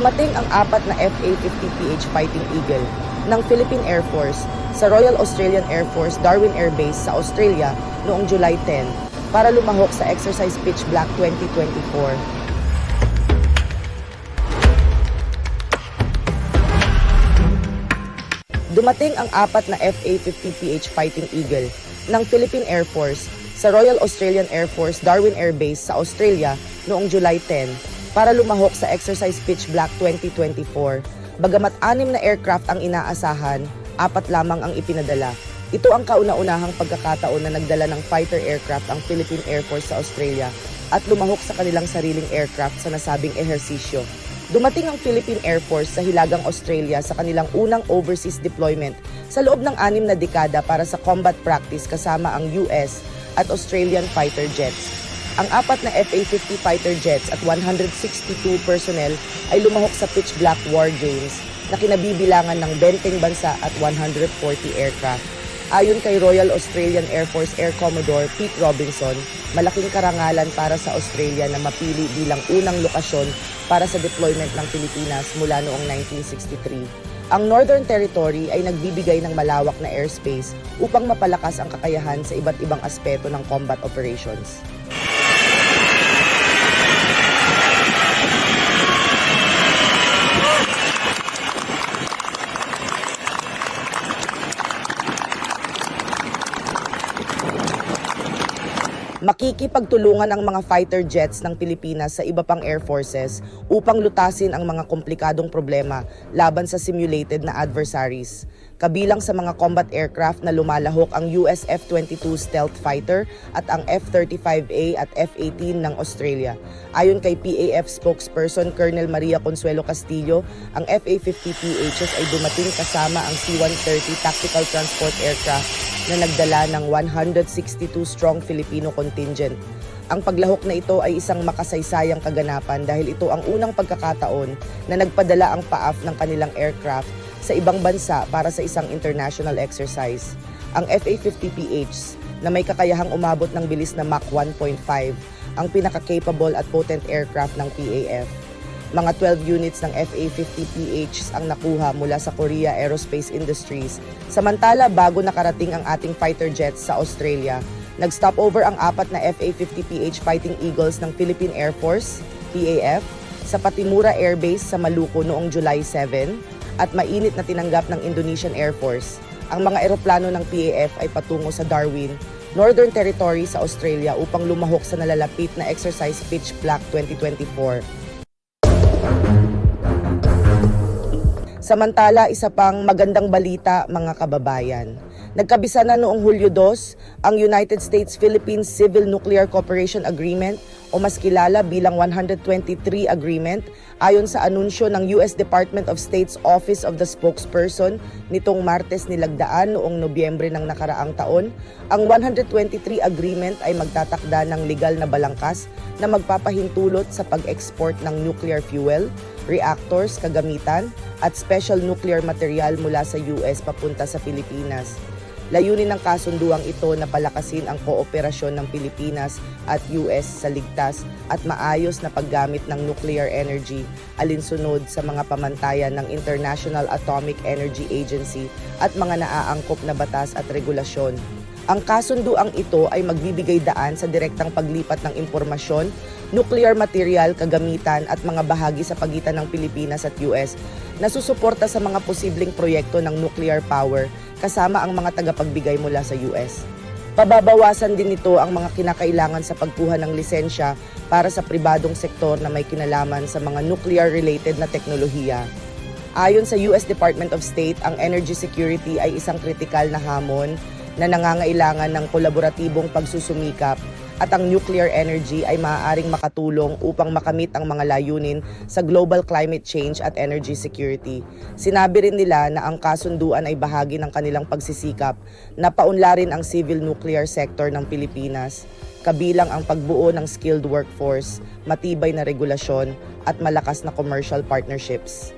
Dumating ang apat na FA-50PH Fighting Eagle ng Philippine Air Force sa Royal Australian Air Force Darwin Air Base sa Australia noong July 10 para lumahok sa Exercise Pitch Black 2024. Dumating ang apat na FA-50PH Fighting Eagle ng Philippine Air Force sa Royal Australian Air Force Darwin Air Base sa Australia noong July 10 para lumahok sa Exercise Pitch Black 2024. Bagamat anim na aircraft ang inaasahan, apat lamang ang ipinadala. Ito ang kauna-unahang pagkakataon na nagdala ng fighter aircraft ang Philippine Air Force sa Australia at lumahok sa kanilang sariling aircraft sa nasabing ehersisyo. Dumating ang Philippine Air Force sa Hilagang Australia sa kanilang unang overseas deployment sa loob ng anim na dekada para sa combat practice kasama ang US at Australian fighter jets. Ang apat na FA-50 fighter jets at 162 personnel ay lumahok sa pitch black war games na kinabibilangan ng 20 bansa at 140 aircraft. Ayon kay Royal Australian Air Force Air Commodore Pete Robinson, malaking karangalan para sa Australia na mapili bilang unang lokasyon para sa deployment ng Pilipinas mula noong 1963. Ang Northern Territory ay nagbibigay ng malawak na airspace upang mapalakas ang kakayahan sa iba't ibang aspeto ng combat operations. Makikipagtulungan ang mga fighter jets ng Pilipinas sa iba pang air forces upang lutasin ang mga komplikadong problema laban sa simulated na adversaries. Kabilang sa mga combat aircraft na lumalahok ang US F-22 stealth fighter at ang F-35A at F-18 ng Australia. Ayon kay PAF spokesperson Colonel Maria Consuelo Castillo, ang FA-50PHs ay dumating kasama ang C-130 tactical transport aircraft na nagdala ng 162 strong Filipino contingent. Ang paglahok na ito ay isang makasaysayang kaganapan dahil ito ang unang pagkakataon na nagpadala ang PAAF ng kanilang aircraft sa ibang bansa para sa isang international exercise. Ang FA-50PH na may kakayahang umabot ng bilis na Mach 1.5 ang pinaka-capable at potent aircraft ng PAF. Mga 12 units ng FA-50PH ang nakuha mula sa Korea Aerospace Industries. Samantala, bago nakarating ang ating fighter jets sa Australia, nag-stop over ang apat na FA-50PH Fighting Eagles ng Philippine Air Force, PAF, sa Patimura Air Base sa Maluco noong July 7 at mainit na tinanggap ng Indonesian Air Force. Ang mga eroplano ng PAF ay patungo sa Darwin, Northern Territory sa Australia upang lumahok sa nalalapit na Exercise Pitch Black 2024. Samantala, isa pang magandang balita mga kababayan. Nagkabisa na noong Hulyo 2 ang United States-Philippines Civil Nuclear Cooperation Agreement o mas kilala bilang 123 Agreement ayon sa anunsyo ng US Department of State's Office of the Spokesperson nitong Martes nilagdaan noong Nobyembre ng nakaraang taon. Ang 123 Agreement ay magtatakda ng legal na balangkas na magpapahintulot sa pag-export ng nuclear fuel, reactors, kagamitan at special nuclear material mula sa US papunta sa Pilipinas. Layunin ng kasunduang ito na palakasin ang kooperasyon ng Pilipinas at US sa ligtas at maayos na paggamit ng nuclear energy alinsunod sa mga pamantayan ng International Atomic Energy Agency at mga naaangkop na batas at regulasyon. Ang kasunduang ito ay magbibigay daan sa direktang paglipat ng impormasyon, nuclear material, kagamitan at mga bahagi sa pagitan ng Pilipinas at US na susuporta sa mga posibleng proyekto ng nuclear power kasama ang mga tagapagbigay mula sa US. Pababawasan din nito ang mga kinakailangan sa pagkuha ng lisensya para sa pribadong sektor na may kinalaman sa mga nuclear-related na teknolohiya. Ayon sa US Department of State, ang energy security ay isang kritikal na hamon na nangangailangan ng kolaboratibong pagsusumikap at ang nuclear energy ay maaaring makatulong upang makamit ang mga layunin sa global climate change at energy security. Sinabi rin nila na ang kasunduan ay bahagi ng kanilang pagsisikap na paunlarin ang civil nuclear sector ng Pilipinas, kabilang ang pagbuo ng skilled workforce, matibay na regulasyon at malakas na commercial partnerships.